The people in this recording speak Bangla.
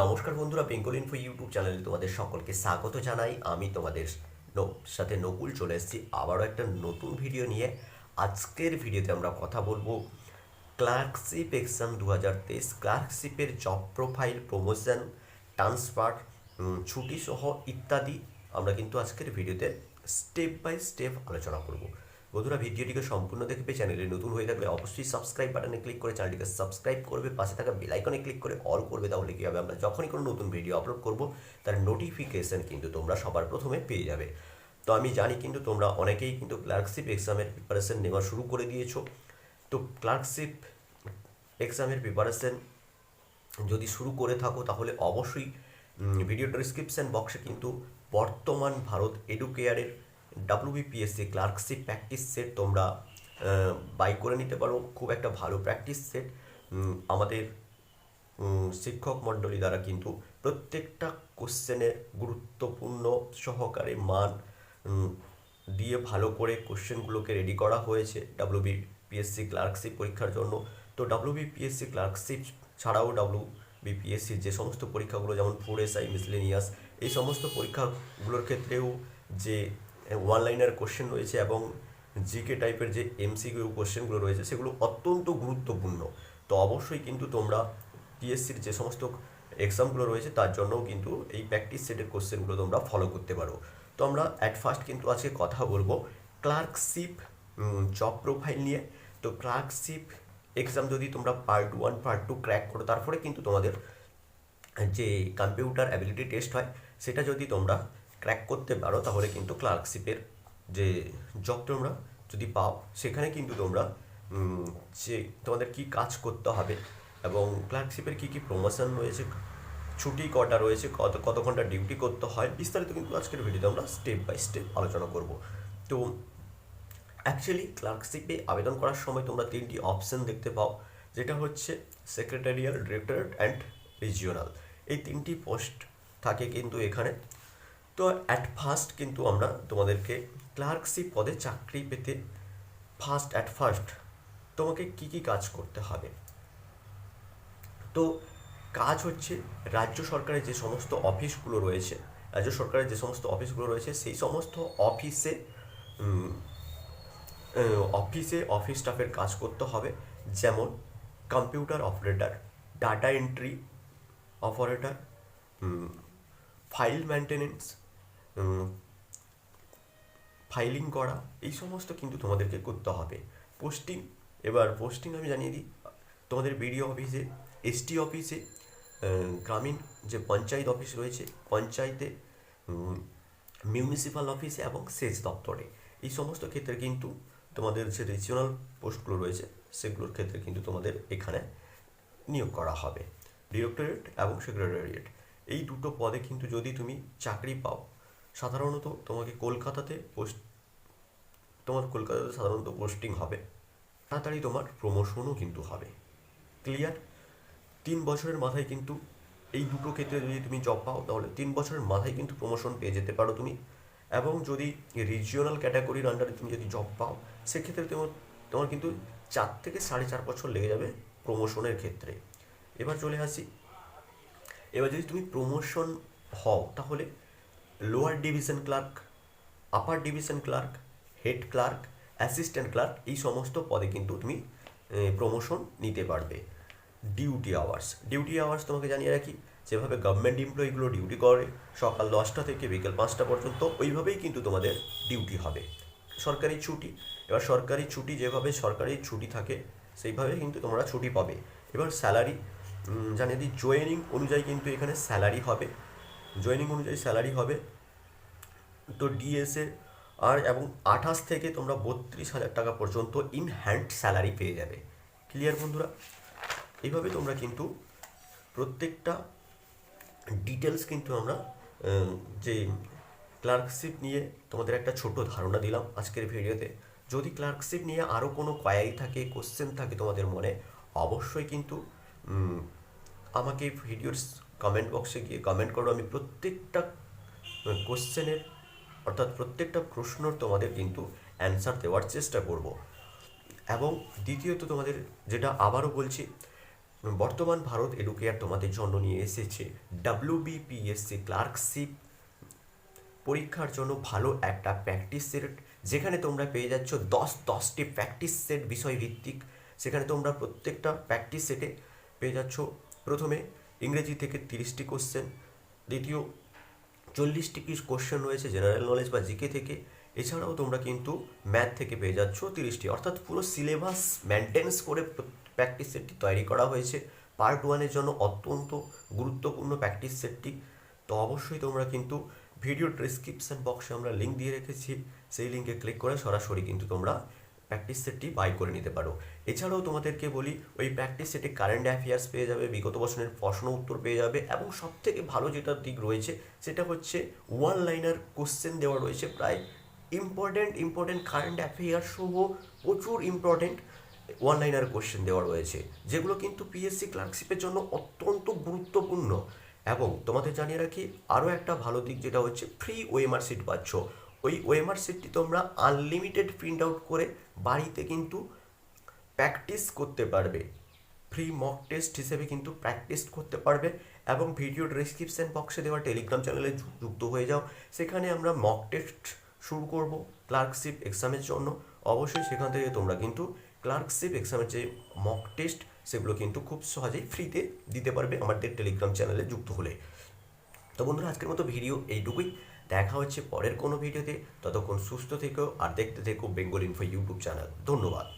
নমস্কার বন্ধুরা বেঙ্গল ইনফো ইউটিউব চ্যানেলে তোমাদের সকলকে স্বাগত জানাই। আমি তোমাদের সাথে নকুল চলে এসেছি আবারও একটা নতুন ভিডিও নিয়ে। আজকের ভিডিওতে আমরা কথা বলব ক্লার্কশিপ এক্সাম দু হাজার তেইশ ক্লার্কশিপের জব প্রোফাইল প্রমোশন ট্রান্সফার ছুটি সহ ইত্যাদি আমরা কিন্তু আজকের ভিডিওতে স্টেপ বাই স্টেপ আলোচনা করব। বন্ধুরা ভিডিওটিকে সম্পূর্ণ দেখবে চ্যানেলে নতুন হয়ে থাকলে অবশ্যই সাবস্ক্রাইব বাটনে ক্লিক করে চ্যানেলটিকে সাবস্ক্রাইব করবে, পাশে থাকা বেলাইকনে ক্লিক করে অল করবে, তাহলে কী হবে? আমরা যখনই কোনো নতুন ভিডিও আপলোড করব, তার নোটিফিকেশান কিন্তু তোমরা সবার প্রথমে পেয়ে যাবে। তো আমি জানি কিন্তু তোমরা অনেকেই কিন্তু ক্লার্কশিপ এক্সামের প্রিপারেশান নেওয়া শুরু করে দিয়েছ। তো ক্লার্কশিপ এক্সামের প্রিপারেশন যদি শুরু করে থাকো, তাহলে অবশ্যই ভিডিও ডিসক্রিপশন বক্সে কিন্তু বর্তমান ভারত এডুকেয়ারের ডাব্লিউবিপিএসসি ক্লার্কশিপ প্র্যাকটিস সেট তোমরা বাই করে নিতে পারো। খুব একটা ভালো প্র্যাকটিস সেট আমাদের শিক্ষক মণ্ডলী দ্বারা কিন্তু প্রত্যেকটা কোশ্চেনের গুরুত্বপূর্ণ সহকারে মান দিয়ে ভালো করে কোশ্চেনগুলোকে রেডি করা হয়েছে ডাব্লিউবিপিএসসি ক্লার্কশিপ পরীক্ষার জন্য। তো ডাব্লিউবিপিএসসি ক্লার্কশিপ ছাড়াও ডাব্লিউ বিপিএসসির যে সমস্ত পরীক্ষাগুলো, যেমন ফোর এসআই মিসলেনিয়াস এই সমস্ত পরীক্ষাগুলোর ক্ষেত্রেও যে ওয়ান লাইনার কোশ্চেন রয়েছে এবং জিকে টাইপের যে এমসিকিউ কোশ্চেনগুলো রয়েছে, সেগুলো অত্যন্ত গুরুত্বপূর্ণ। তো অবশ্যই কিন্তু তোমরা পিএসসির যে সমস্ত এক্সামগুলো রয়েছে, তার জন্যও কিন্তু এই প্র্যাকটিস সেটের কোশ্চেনগুলো তোমরা ফলো করতে পারো। তো আমরা অ্যাট ফার্স্ট কিন্তু আজকে কথা বলব ক্লার্কশিপ জব প্রোফাইল নিয়ে। তো ক্লার্কশিপ এক্সাম যদি তোমরা part one part two crack করো, তারপরে কিন্তু তোমাদের যে কম্পিউটার অ্যাবিলিটি টেস্ট হয়, সেটা যদি তোমরা ক্র্যাক করতে পারো, তাহলে কিন্তু ক্লার্কশিপের যে জব তোমরা যদি পাও, সেখানে কিন্তু তোমরা যে তোমাদের কি কাজ করতে হবে এবং ক্লার্কশিপের কি কি প্রমোশন রয়েছে, ছুটি কটা রয়েছে, কত কত ঘণ্টা ডিউটি করতে হয়, বিস্তারিত কিন্তু আজকের ভিডিওতে আমরা স্টেপ বাই স্টেপ আলোচনা করব। তো অ্যাকচুয়ালি ক্লার্কশিপে আবেদন করার সময় তোমরা তিনটি অপশন দেখতে পাও, যেটা হচ্ছে সেক্রেটারিয়াল ডিরেক্টরেট অ্যান্ড রিজিওনাল এই তিনটি পোস্ট থাকে কিন্তু এখানে। তো অ্যাট ফার্স্ট কিন্তু আমরা তোমাদেরকে ক্লার্কশিপ পদে চাকরি পেতে ফার্স্ট অ্যাট ফার্স্ট তোমাকে কি কি কাজ করতে হবে? তো কাজ হচ্ছে রাজ্য সরকারের যে সমস্ত অফিসগুলো রয়েছে, রাজ্য সরকারের যে সমস্ত অফিসগুলো রয়েছে, সেই সমস্ত অফিসে অফিসে অফিস স্টাফের কাজ করতে হবে। যেমন computer operator data entry operator file maintenance filing করা, এই সমস্ত কিন্তু তোমাদেরকে করতে হবে। পোস্টিং এবার পোস্টিং আমি জানিয়ে দিই, তোমাদের বিডিও অফিসে এসটি অফিসে গ্রামীণ যে পঞ্চায়েত অফিস রয়েছে, পঞ্চায়েতে মিউনিসিপ্যাল অফিসে এবং সেচ দপ্তরে। এই সমস্ত ক্ষেত্রে কিন্তু তোমাদের যে রিজিওনাল পোস্টগুলো রয়েছে, সেগুলোর ক্ষেত্রে কিন্তু তোমাদের এখানে নিয়োগ করা হবে। ডিরেক্টরেট এবং সেক্রেটারিয়েট এই দুটো পদে কিন্তু যদি তুমি চাকরি পাও সাধারণত তোমাকে কলকাতাতে পোস্ট, তোমার কলকাতাতে সাধারণত পোস্টিং হবে। তাড়াতাড়ি তোমার প্রমোশনও কিন্তু হবে। ক্লিয়ার তিন বছরের মাথায় কিন্তু এই দুটো ক্ষেত্রে যদি তুমি জব পাও, তাহলে তিন বছরের মাথায় কিন্তু প্রমোশন পেয়ে যেতে পারো তুমি। এবং যদি রিজিওনাল ক্যাটাগরির আন্ডারে তুমি যদি জব পাও, সেক্ষেত্রে তোমার তোমার কিন্তু চার থেকে সাড়ে চার বছর লেগে যাবে প্রমোশনের ক্ষেত্রে। এবার চলে আসি। এবার যদি তুমি প্রমোশন হও, তাহলে lower division clerk upper division clerk head clerk assistant clerk এই সমস্ত পদে কিন্তু তুমি প্রমোশন নিতে পারবে। ডিউটি আওয়ার্স ডিউটি আওয়ার্স তোমাকে জানিয়ে রাখি, যেভাবে গভর্নমেন্ট এমপ্লয়িগুলো ডিউটি করে, সকাল দশটা থেকে বিকেল পাঁচটা পর্যন্ত, ওইভাবেই কিন্তু তোমাদের ডিউটি হবে। সরকারি ছুটি, এবার সরকারি ছুটি যেভাবে সরকারি ছুটি থাকে, সেইভাবে কিন্তু তোমরা ছুটি পাবে। এবার স্যালারি জানিয়ে দিই জয়েনিং অনুযায়ী কিন্তু এখানে স্যালারি হবে। জয়েনিং অনুযায়ী স্যালারি হবে তো ডিএসএ আর এবং আঠাশ থেকে তোমরা বত্রিশ হাজার টাকা পর্যন্ত ইন হ্যান্ড স্যালারি পেয়ে যাবে। ক্লিয়ার বন্ধুরা? এইভাবে তোমরা কিন্তু প্রত্যেকটা ডিটেলস কিন্তু আমরা যে ক্লার্কশিপ নিয়ে তোমাদের একটা ছোট ধারণা দিলাম আজকের ভিডিওতে। যদি ক্লার্কশিপ নিয়ে আরও কোনো কোয়ারি থাকে কোশ্চেন থাকে তোমাদের মনে, অবশ্যই কিন্তু আমাকে ভিডিওর কমেন্ট বক্সে গিয়ে কমেন্ট করো। আমি প্রত্যেকটা কোশ্চেনের অর্থাৎ প্রত্যেকটা প্রশ্নর তোমাদের কিন্তু অ্যান্সার দেওয়ার চেষ্টা করব। এবং দ্বিতীয়ত তোমাদের যেটা আবারও বলছি, বর্তমান ভারত এডুকেয়ার তোমাদের জন্য নিয়ে এসেছে ডাব্লিউবিপিএসসি ক্লার্কশিপ পরীক্ষার জন্য ভালো একটা প্র্যাকটিস সেট যেখানে তোমরা পেয়ে যাচ্ছ দশ, দশটি প্র্যাকটিস সেট বিষয় ভিত্তিক সেখানে তোমরা প্রত্যেকটা প্র্যাকটিস সেটে পেয়ে যাচ্ছ। প্রথমে ইংরেজি থেকে তিরিশটি কোশ্চেন দ্বিতীয় চল্লিশটি কি কোশ্চেন রয়েছে জেনারেল নলেজ বা জিকে থেকে? এছাড়াও তোমরা কিন্তু ম্যাথ থেকে পেয়ে যাচ্ছ তিরিশটি। অর্থাৎ পুরো সিলেবাস মেনটেন্স করে প্র্যাকটিস সেটটি তৈরি করা হয়েছে। পার্ট ওয়ানের জন্য অত্যন্ত গুরুত্বপূর্ণ প্র্যাকটিস সেটটি তো অবশ্যই তোমরা কিন্তু ভিডিও ডিসক্রিপশন বক্সে আমরা লিঙ্ক দিয়ে রেখেছি। সেই লিঙ্কে ক্লিক করে সরাসরি কিন্তু তোমরা প্র্যাকটিস সেটটি বাই করে নিতে পারো। এছাড়াও তোমাদেরকে বলি, ওই প্র্যাকটিস সেটে কারেন্ট অ্যাফেয়ার্স পেয়ে যাবে, বিগত বছরের প্রশ্ন উত্তর পেয়ে যাবে এবং সব থেকে ভালো যেটা দিক রয়েছে সেটা হচ্ছে ওয়ান লাইনার কোশ্চেন দেওয়া রয়েছে। প্রায় ইম্পর্ট্যান্ট ইম্পর্ট্যান্ট কারেন্ট অ্যাফেয়ার্স সহ প্রচুর ইম্পর্ট্যান্ট ওয়ান লাইনার কোশ্চেন দেওয়া রয়েছে, যেগুলো কিন্তু পিএসসি ক্লার্কশিপের জন্য অত্যন্ত গুরুত্বপূর্ণ। এবং তোমাদের জানিয়ে রাখি, আরও একটা ভালো দিক যেটা হচ্ছে ফ্রি ওএমআর সিট পাচ্ছ। ওই ওএমআর সিটটি তোমরা আনলিমিটেড প্রিন্ট আউট করে বাড়িতে কিন্তু প্র্যাকটিস করতে পারবে। ফ্রি মক টেস্ট হিসেবে কিন্তু প্র্যাকটিস করতে পারবে এবং ভিডিও ডিসক্রিপশন বক্সে দেওয়া টেলিগ্রাম চ্যানেলে যুক্ত হয়ে যাও। সেখানে আমরা মক টেস্ট শুরু করব ক্লার্কশিপ এক্সামের জন্য। অবশ্যই সেখান থেকে তোমরা কিন্তু ক্লার্কশিপ এক্সামের যে মক টেস্ট সেগুলো কিন্তু খুব সহজেই ফ্রিতে দিতে পারবে আমাদের টেলিগ্রাম চ্যানেলে যুক্ত হলে। তো বন্ধুরা, আজকের মতো ভিডিও এইটুকুই। দেখা হচ্ছে পরের কোনো ভিডিওতে। ততক্ষণ সুস্থ থেকো আর দেখতে থেকো বেঙ্গল ইনফো ইউটিউব চ্যানেল। ধন্যবাদ।